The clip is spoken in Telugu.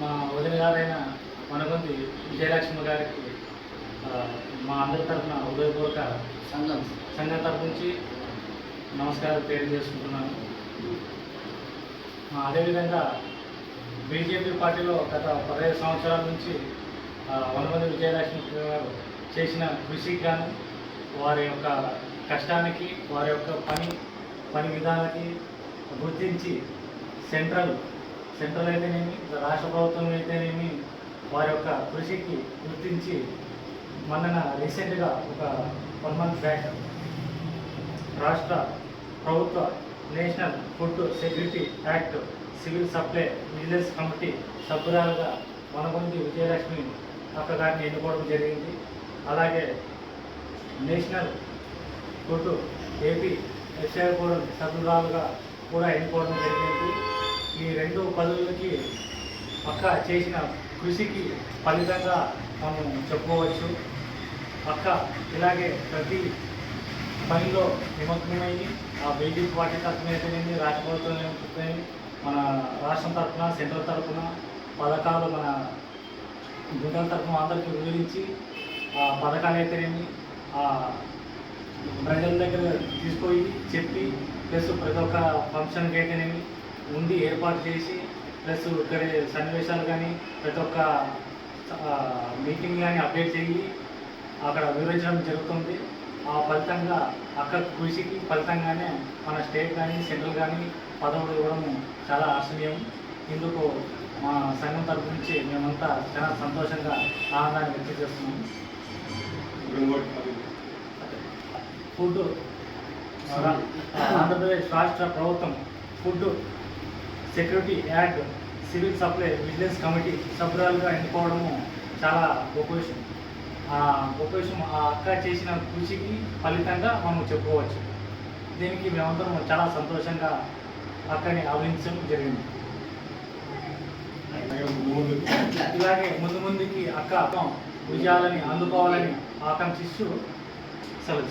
మా వదిన గారైన మనకొంది విజయలక్ష్మి గారికి మా అందరి తరఫున ఉదయపూర్వక సంఘం సంఘం తరఫు నుంచి నమస్కారం పేరు చేసుకుంటున్నాను అదేవిధంగా బీజేపీ పార్టీలో గత పదహైదు సంవత్సరాల నుంచి వనమంది విజయలక్ష్మి గారు చేసిన కృషికి గాను వారి యొక్క కష్టానికి వారి యొక్క పని పని విధానానికి గుర్తించి సెంట్రల్ సెంట్రల్ అయితేనేమి రాష్ట్ర ప్రభుత్వం అయితేనేమి వారి యొక్క కృషికి గుర్తించి మొన్న రీసెంట్గా ఒక వన్ మంత్ బ్యాక్ రాష్ట్ర ప్రభుత్వ national food security act civil supply business committee సభ్యురాలుగా మనగుంది విజయలక్ష్మి అక్క గారిని ఎన్నుకోవడం జరిగింది. అలాగే national food AP SI board సభ్యురాలుగా కూడా ఎన్నుకోవడం జరిగింది. ఈ రెండు పదవులకి పక్క చేసిన కృషికి ఫలితంగా మనం చెప్పుకోవచ్చు. పక్క ఇలాగే ప్రతి పనిలో నిమగ్నమై ఆ బీజేపీ పార్టీ తరఫున అయితేనేమి రాష్ట్ర ప్రభుత్వం అయితేనేమి మన రాష్ట్రం తరఫున సెంట్రల్ తరఫున పథకాలు మన గుంటల తరఫున అందరికీ వివరించి ఆ పథకాలు అయితేనేమి ఆ ప్రజల దగ్గర తీసుకొని చెప్పి ప్లస్ ప్రతి ఒక్క ఫంక్షన్కి అయితేనేమి ఉండి ఏర్పాటు చేసి ప్లస్ ఇక్కడ సన్నివేశాలు కానీ ప్రతి ఒక్క మీటింగ్ కానీ అప్డేట్ చేయి అక్కడ వివరించడం జరుగుతుంది. ఆ ఫలితంగా అక్కడ కృషికి ఫలితంగానే మన స్టేట్ కానీ సెంట్రల్ కానీ పదవులు ఇవ్వడం చాలా ఆశ్చర్యం ఇందుకు మా సంఘం తరపు నుంచి మేమంతా చాలా సంతోషంగా ఆనందాన్ని వ్యక్తం చేస్తున్నాం. ఫుడ్ ఆంధ్రప్రదేశ్ రాష్ట్ర ప్రభుత్వం food security act civil supply vigilance committee సభ్యురాలుగా ఎన్నుకోవడము చాలా గొప్ప విషయం. ఆ గొప్ప విషయం ఆ అక్క చేసిన కృషికి ఫలితంగా మనం చెప్పుకోవచ్చు. దీనికి మేమందరం చాలా సంతోషంగా అక్కని ఆహ్వానించడం జరిగింది. ఇలాగే ముందు ముందుకి అక్క విజయాలని అందుకోవాలని ఆకాంక్షిస్తూ సెలవు.